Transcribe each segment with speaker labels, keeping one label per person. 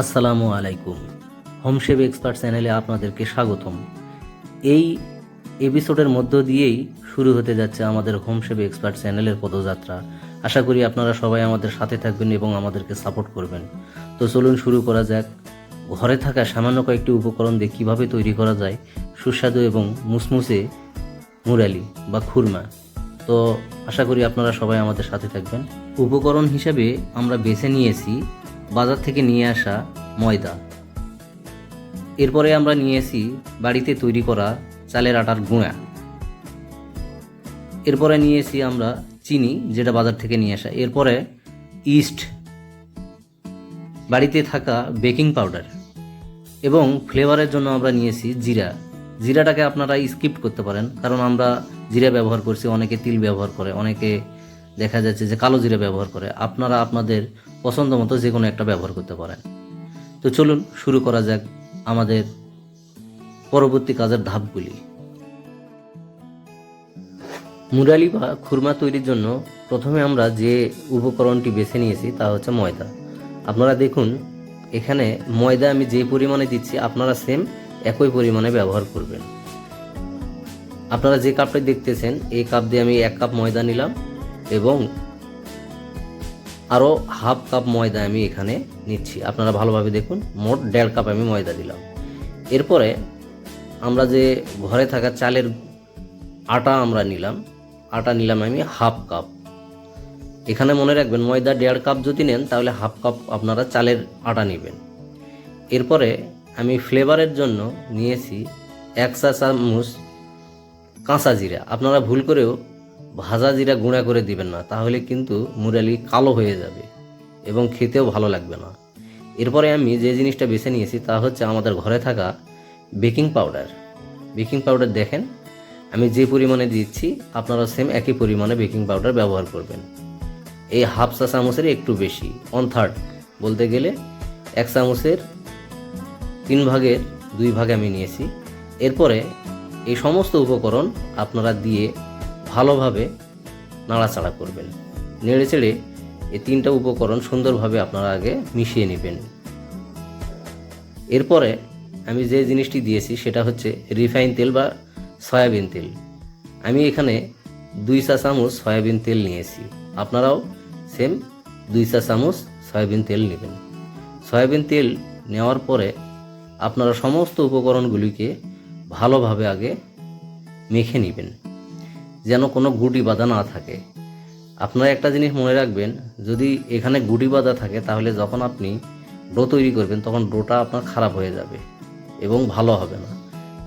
Speaker 1: আসসালামু আলাইকুম। হোমশেব এক্সপার্ট চ্যানেলে আপনাদেরকে স্বাগতম। এই এপিসোডের মধ্য দিয়েই শুরু হতে যাচ্ছে আমাদের হোমশেব এক্সপার্ট চ্যানেলের পদযাত্রা। আশা করি আপনারা সবাই আমাদের সাথে থাকবেন এবং আমাদেরকে সাপোর্ট করবেন। তো চলুন শুরু করা যাক। ঘরে থাকা সামান্য কয়েকটি উপকরণ দিয়ে কীভাবে তৈরি করা যায়, সুস্বাদু এবং মুসমুসে মুরালি বা খুরমা। তো আশা করি আপনারা সবাই আমাদের সাথে থাকবেন। উপকরণ হিসাবে আমরা বেছে নিয়েছি বাজার থেকে নিয়ে আসা ময়দা। এরপরে আমরা নিয়েছি বাড়িতে তৈরি করা চালের আটার গুঁড়া। এরপরে নিয়েছি আমরা চিনি, যেটা বাজার থেকে নিয়ে আসা। এরপরে ইস্ট, বাড়িতে থাকা বেকিং পাউডার এবং ফ্লেভারের জন্য আমরা নিয়েছি জিরা। জিরাটাকে আপনারা স্কিপ করতে পারেন, কারণ আমরা জিরা ব্যবহার করছি, অনেকে তিল ব্যবহার করে, অনেকে দেখা যাচ্ছে যে কালো জিরা ব্যবহার করে। আপনারা আপনাদের পছন্দ মতো যে কোনো একটা ব্যবহার করতে পারেন। তো চলুন শুরু করা যাক আমাদের পরবর্তী কাজের ধাপগুলি। মুরালি বা খুরমা তৈরির জন্য প্রথমে আমরা যে উপকরণটি বেছে নিয়েছি তা হচ্ছে ময়দা। আপনারা দেখুন, এখানে ময়দা আমি যে পরিমাণে দিচ্ছি, আপনারা সেম একই পরিমাণে ব্যবহার করবেন। আপনারা যে কাপটা দেখতেছেন, এই কাপ দিয়ে আমি এক কাপ ময়দা নিলাম এবং আরও হাফ কাপ ময়দা আমি এখানে নিচ্ছি। আপনারা ভালোভাবে দেখুন, মোট দেড় কাপ আমি ময়দা দিলাম। এরপরে আমরা যে ঘরে থাকা চালের আটা আমরা নিলাম। আটা নিলাম আমি হাফ কাপ। এখানে মনে রাখবেন, ময়দা দেড় কাপ যদি নেন, তাহলে হাফ কাপ আপনারা চালের আটা নেবেন। এরপরে আমি ফ্লেভারের জন্য নিয়েছি এক চা চামচ কাঁচা জিরা। আপনারা ভুল করেও ভাজা জিরা গুঁড়া করে দিবেন না, তাহলে কিন্তু মুরালি কালো হয়ে যাবে এবং খেতেও ভালো লাগবে না। এরপরে আমি যে জিনিসটা বেছে নিয়েছি তা হচ্ছে আমাদের ঘরে থাকা বেকিং পাউডার। বেকিং পাউডার দেখেন, আমি যে পরিমাণে দিচ্ছি, আপনারা সেম একই পরিমাণে বেকিং পাউডার ব্যবহার করবেন। এই হাফ চা চামচের একটু বেশি ওয়ান থার্ড বলতে গেলে এক চামচের তিন ভাগের দুই ভাগে আমি নিয়েছি। এরপরে এই সমস্ত উপকরণ আপনারা দিয়ে ভালোভাবে নাড়াচাড়া করবেন। নেড়ে চেড়ে এই তিনটা উপকরণ সুন্দরভাবে আপনারা আগে মিশিয়ে নেবেন। এরপরে আমি যে জিনিসটি দিয়েছি সেটা হচ্ছে রিফাইন তেল বা সয়াবিন তেল। আমি এখানে দুই চা চামচ সয়াবিন তেল নিয়েছি। আপনারাও সেম দুই চা চামচ সয়াবিন তেল নেবেন। সয়াবিন তেল নেওয়ার পরে আপনারা সমস্ত উপকরণগুলিকে ভালোভাবে আগে মেখে নেবেন। যেন কোনো গুটি বাঁধা না থাকে। আপনারা একটা জিনিস মনে রাখবেন, যদি এখানে গুটি বাঁধা থাকে, তাহলে যখন আপনি ডো তৈরি করবেন, তখন ডোটা আপনার খারাপ হয়ে যাবে এবং ভালো হবে না।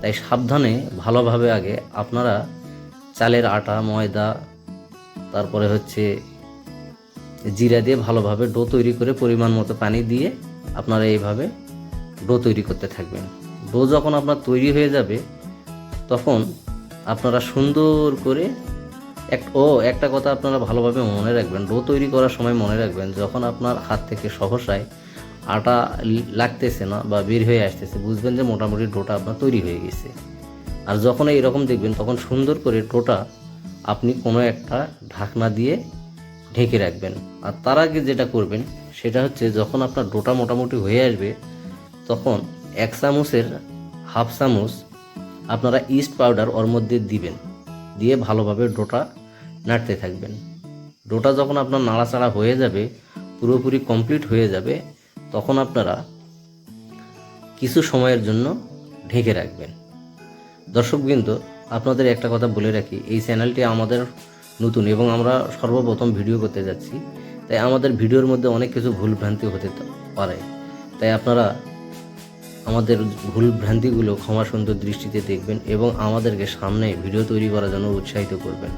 Speaker 1: তাই সাবধানে, ভালোভাবে আগে আপনারা চালের আটা, ময়দা, তারপরে হচ্ছে জিরা দিয়ে ভালোভাবে ডো তৈরি করে পরিমাণ মতো পানি দিয়ে আপনারা এইভাবে ডো তৈরি করতে থাকবেন। ডো যখন আপনার তৈরি হয়ে যাবে, তখন আপনারা সুন্দর করে এক, ও, একটা কথা আপনারা ভালোভাবে মনে রাখবেন। ডো তৈরি করার সময় মনে রাখবেন, যখন আপনার হাত থেকে সহসায় আটা লাগতেছে না বা বের হয়ে আসতেছে, বুঝবেন যে মোটামুটি ডোটা আপনার তৈরি হয়ে গেছে। আর যখন এইরকম দেখবেন, তখন সুন্দর করে ডোটা আপনি কোনো একটা ঢাকনা দিয়ে ঢেকে রাখবেন। আর তার আগে যেটা করবেন, সেটা হচ্ছে যখন আপনার ডোটা মোটামুটি হয়ে আসবে, তখন এক চামচের হাফ চামচ আপনারা ইস্ট পাউডার ওর মধ্যে দিবেন, দিয়ে ভালোভাবে ডোটা নাড়তে থাকবেন। ডোটা যখন আপনার নাড়াচাড়া হয়ে যাবে, পুরোপুরি কমপ্লিট হয়ে যাবে, তখন আপনারা কিছু সময়ের জন্য ঢেকে রাখবেন। দর্শকবৃন্দ আপনাদের একটা কথা বলে রাখি, এই চ্যানেলটি আমাদের নতুন এবং আমরা সর্বপ্রথম ভিডিও করতে যাচ্ছি, তাই আমাদের ভিডিওর মধ্যে অনেক কিছু ভুলভ্রান্তি হতে পারে। তাই আপনারা আমাদের ভুল ভ্রান্তিগুলো ক্ষমা সুন্দর দৃষ্টিতে দেখবেন এবং আমাদেরকে সামনে ভিডিও তৈরি করার জন্য উৎসাহিত করবেন।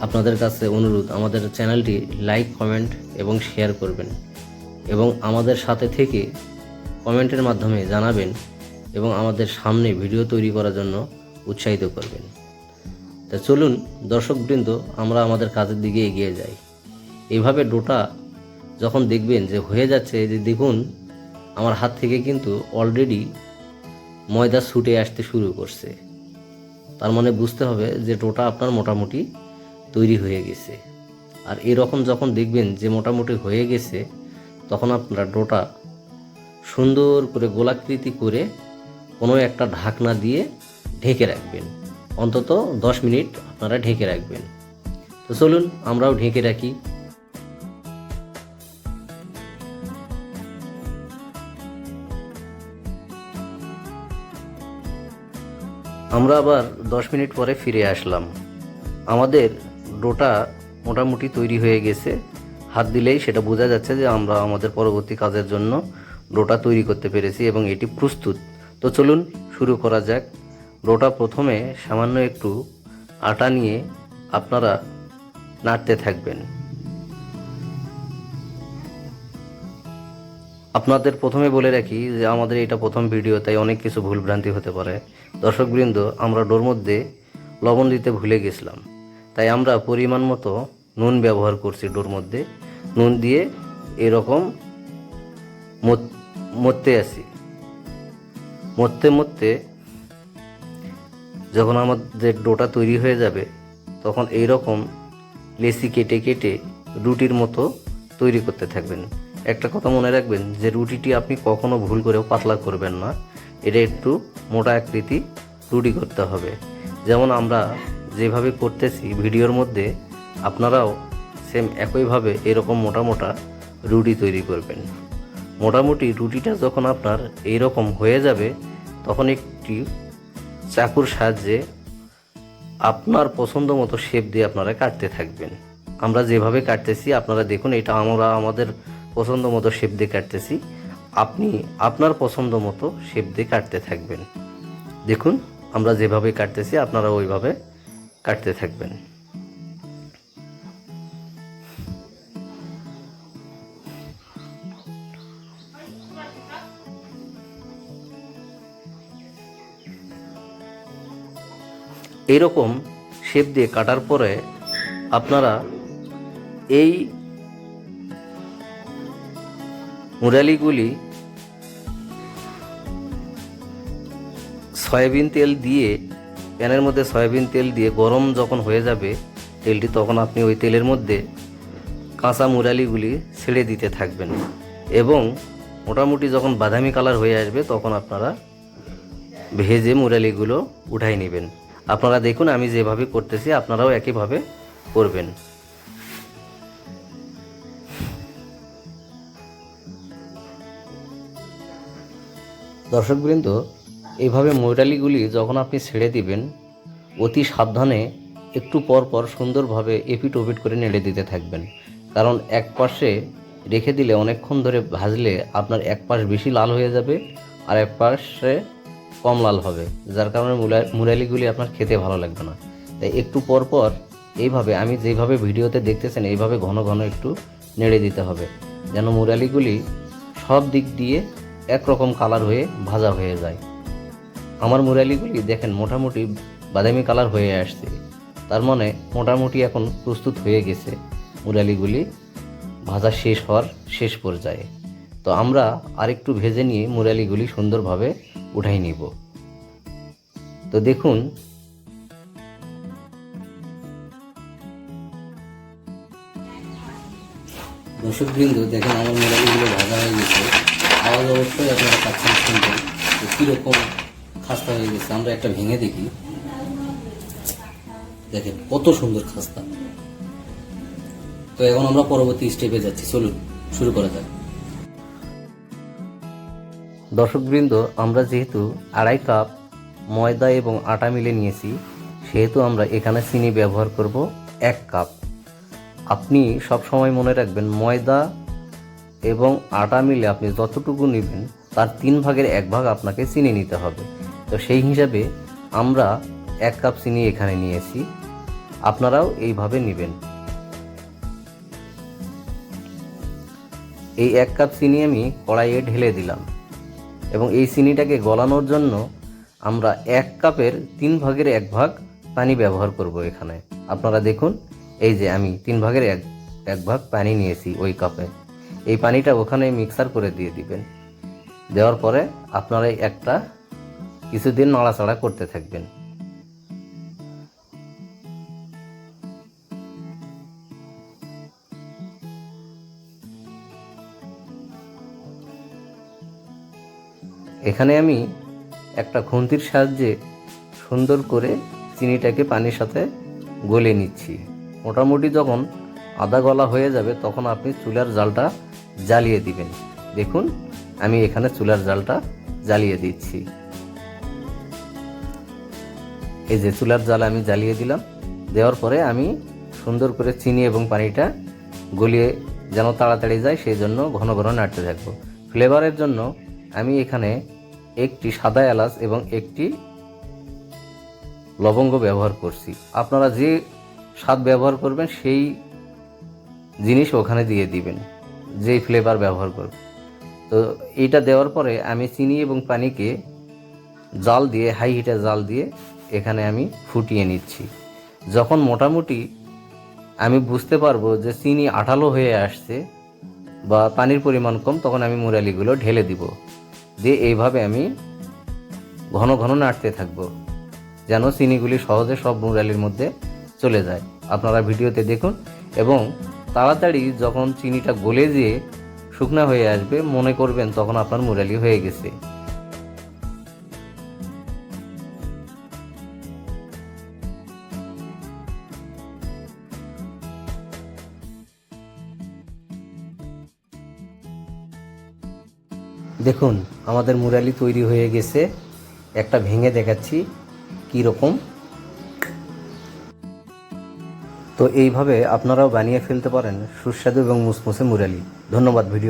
Speaker 1: আপনাদের কাছে অনুরোধ, আমাদের চ্যানেলটি লাইক, কমেন্ট এবং শেয়ার করবেন এবং আমাদের সাথে থেকে কমেন্টের মাধ্যমে জানাবেন এবং আমাদের সামনে ভিডিও তৈরি করার জন্য উৎসাহিত করবেন। তা চলুন, দর্শকবৃন্দ, আমরা আমাদের কাজের দিকে এগিয়ে যাই। এইভাবে ডোটা যখন দেখবেন যে হয়ে যাচ্ছে যে দেখুন আমার হাত থেকে কিন্তু অলরেডি ময়দা ছুটে আসতে শুরু করছে। তার মানে বুঝতে হবে যে ডোটা আপনার মোটামুটি তৈরি হয়ে গেছে। আর এরকম যখন দেখবেন যে মোটামুটি হয়ে গেছে, তখন আপনারা ডোটা সুন্দর করে গোলাকৃতি করে কোনো একটা ঢাকনা দিয়ে ঢেকে রাখবেন। অন্তত দশ মিনিট আপনারা ঢেকে রাখবেন। তো চলুন আমরাও ঢেকে রাখি। আমরা আবার দশ মিনিট পরে ফিরে আসলাম। আমাদের ডোটা মোটামুটি তৈরি হয়ে গেছে। হাত দিলেই সেটা বোঝা যাচ্ছে যে আমরা আমাদের পরবর্তী কাজের জন্য ডোটা তৈরি করতে পেরেছি এবং এটি প্রস্তুত। তো চলুন শুরু করা যাক। ডোটা প্রথমে সামান্য একটু আটা নিয়ে আপনারা নাড়তে থাকবেন। আপনাদের প্রথমে বলে রাখি যে আমাদের এটা প্রথম ভিডিও, তাই অনেক কিছু ভুলভ্রান্তি হতে পারে। দর্শকবৃন্দ, আমরা ডোর মধ্যে লবণ দিতে ভুলে গেছিলাম। তাই আমরা পরিমাণ মতো নুন ব্যবহার করছি ডোর মধ্যে। নুন দিয়ে এরকম মরতে আসি। মরতে মরতে যখন আমাদের ডোটা তৈরি হয়ে যাবে, তখন এই রকম লেসি কেটে কেটে রুটির মতো তৈরি করতে থাকবেন। একটা কথা মনে রাখবেন যে রুটিটি আপনি কখনো ভুল করেও পাতলা করবেন না। এটা একটু মোটা আকৃতি রুটি করতে হবে। যেমন আমরা যেভাবে করতেছি ভিডিওর মধ্যে, আপনারাও সেম একইভাবে এরকম মোটা মোটা রুটি তৈরি করবেন। মোটামুটি রুটিটা যখন আপনার এইরকম হয়ে যাবে, তখন একটি চাকুর সাহায্যে আপনার পছন্দ মতো শেপ দিয়ে আপনারা কাটতে থাকবেন। আমরা যেভাবে কাটতেছি, আপনারা দেখুন, এটা আমরা আমাদের পছন্দ মতো শেপ দিয়ে কাটতেছি। আপনি আপনার পছন্দ মতো শেপ দিয়ে কাটতে থাকবেন। দেখুন, আমরা যেভাবে কাটতেছি, আপনারা ওইভাবে কাটতে থাকবেন। এইরকম শেপ দিয়ে কাটার পরে আপনারা এই মুরালিগুলি সয়াবিন তেল দিয়ে, প্যানের মধ্যে সয়াবিন তেল দিয়ে গরম যখন হয়ে যাবে, তেলটি তখন আপনি ওই তেলের মধ্যে কাঁচা মুরালিগুলি ছেড়ে দিতে থাকবেন। এবং মোটামুটি যখন বাদামি কালার হয়ে আসবে, তখন আপনারা ভেজে মুরালিগুলো উঠাই নেবেন। আপনারা দেখুন, আমি যেভাবে করতেছি, আপনারাও একইভাবে করবেন। দর্শকবৃন্দ এইভাবে ময়ূরালিগুলি যখন আপনি ছেড়ে দিবেন, অতি সাবধানে একটু পর পর সুন্দরভাবে এপিট ওপিট করে নেড়ে দিতে থাকবেন। কারণ এক পাশে রেখে দিলে অনেকক্ষণ ধরে ভাজলে আপনার এক পাশ বেশি লাল হয়ে যাবে আর এক পাশে কম লাল হবে, যার কারণে মুরালিগুলি আপনার খেতে ভালো লাগবে না। তাই একটু পর পর এইভাবে, আমি যেভাবে ভিডিওতে দেখতেছেন, এইভাবে ঘন ঘন একটু নেড়ে দিতে হবে, যেন মুরালিগুলি সব দিক দিয়ে একরকম কালার হয়ে ভাজা হয়ে যায়। আমার মুরালিগুলি দেখেন মোটামুটি বাদামি কালার হয়ে আসছে। তার মানে মোটামুটি এখন প্রস্তুত হয়ে গেছে মুরালিগুলি। ভাজা শেষ হওয়ার শেষ পর্যায়ে। তো আমরা আরেকটু ভেজে নিয়ে মুরালিগুলি সুন্দরভাবে উঠাই নিব। তো দেখুন, দর্শকবৃন্দ, দেখেন আমার মুরালিগুলো ভাজা হয়ে গেছে। আওয়াজ অবশ্যই আপনারা পাচ্ছেন শুনবেন। কীরকম খাস্তা হয়ে গেছে, আমরা একটা ভেঙে দেখি। দেখেন, কত সুন্দর খাস্তা। তো এখন আমরা পরবর্তী স্টেপে যাচ্ছি। চলুন, শুরু করা যাক। দর্শকবৃন্দ, আমরা যেহেতু আড়াই কাপ ময়দা এবং আটা মিলে নিয়েছি, সেহেতু আমরা এখানে চিনি ব্যবহার করব এক কাপ। আপনি সব সময় মনে রাখবেন, ময়দা এবং আটা মিলে আপনি যতটুকু নেবেন, তার তিন ভাগের এক ভাগ আপনাকে চিনি নিতে হবে। তো সেই হিসাবে আমরা এক কাপ চিনি এখানে নিয়েছি। আপনারাও এইভাবে নেবেন। এই এক কাপ চিনি আমি কড়াইয়ে ঢেলে দিলাম এবং এই চিনিটাকে গলানোর জন্য আমরা এক কাপের তিন ভাগের এক ভাগ পানি ব্যবহার করব এখানে। আপনারা দেখুন, এই যে আমি তিন ভাগের এক এক ভাগ পানি নিয়েছি ওই কাপে। এই পানিটা ওখানে মিক্সার করে দিয়ে দিবেন। দেওয়ার পরে আপনারা একটা কিছুদিন নাড়াচাড়া করতে থাকবেন। এখানে আমি একটা খুন্তির সাহায্যে সুন্দর করে চিনিটাকে পানির সাথে গলে নিচ্ছি। মোটামুটি যখন আধা গলা হয়ে যাবে, তখন আপনি চুলার জালটা জ্বালিয়ে দিবেন। দেখুন, আমি এখানে চুলার জালটা জ্বালিয়ে দিচ্ছি। এই যে চুলার জাল আমি জ্বালিয়ে দিলাম। দেওয়ার পরে আমি সুন্দর করে চিনি এবং পানিটা গলিয়ে যেন তাড়াতাড়ি যায়, সেই জন্য ঘন ঘন নাড়তে থাকব। ফ্লেভারের জন্য আমি এখানে একটি সাদা এলাচ এবং একটি লবঙ্গ ব্যবহার করছি। আপনারা যে স্বাদ ব্যবহার করবেন, সেই জিনিস ওখানে দিয়ে দিবেন। যেই ফ্লেভার ব্যবহার করব। তো এইটা দেওয়ার পরে আমি চিনি এবং পানিকে জাল দিয়ে হাই হিটে জাল দিয়ে এখানে আমি ফুটিয়ে নিচ্ছি। যখন মোটামুটি আমি বুঝতে পারব যে চিনি আঠালো হয়ে আসছে বা পানির পরিমাণ কম, তখন আমি মুরালিগুলো ঢেলে দিব। দিয়ে এইভাবে আমি ঘন ঘন নাড়তে থাকব, যেন চিনিগুলি সহজে সব মুরালির মধ্যে চলে যায়। আপনারা ভিডিওতে দেখুন এবং তাড়াতাড়ি যখন চিনিটা গলে দিয়ে শুকনা হয়ে আসবে, মনে করবেন তখন আপনার মুরালি হয়ে গেছে। দেখুন, আমাদের মুরালি তৈরি হয়ে গেছে। একটা ভেঙে দেখাচ্ছি কী রকম তো এইভাবে আপনারাও বানিয়ে ফেলতে পারেন সুস্বাদু এবং মুসমুসে মুরালি। ধন্যবাদ ভিডিও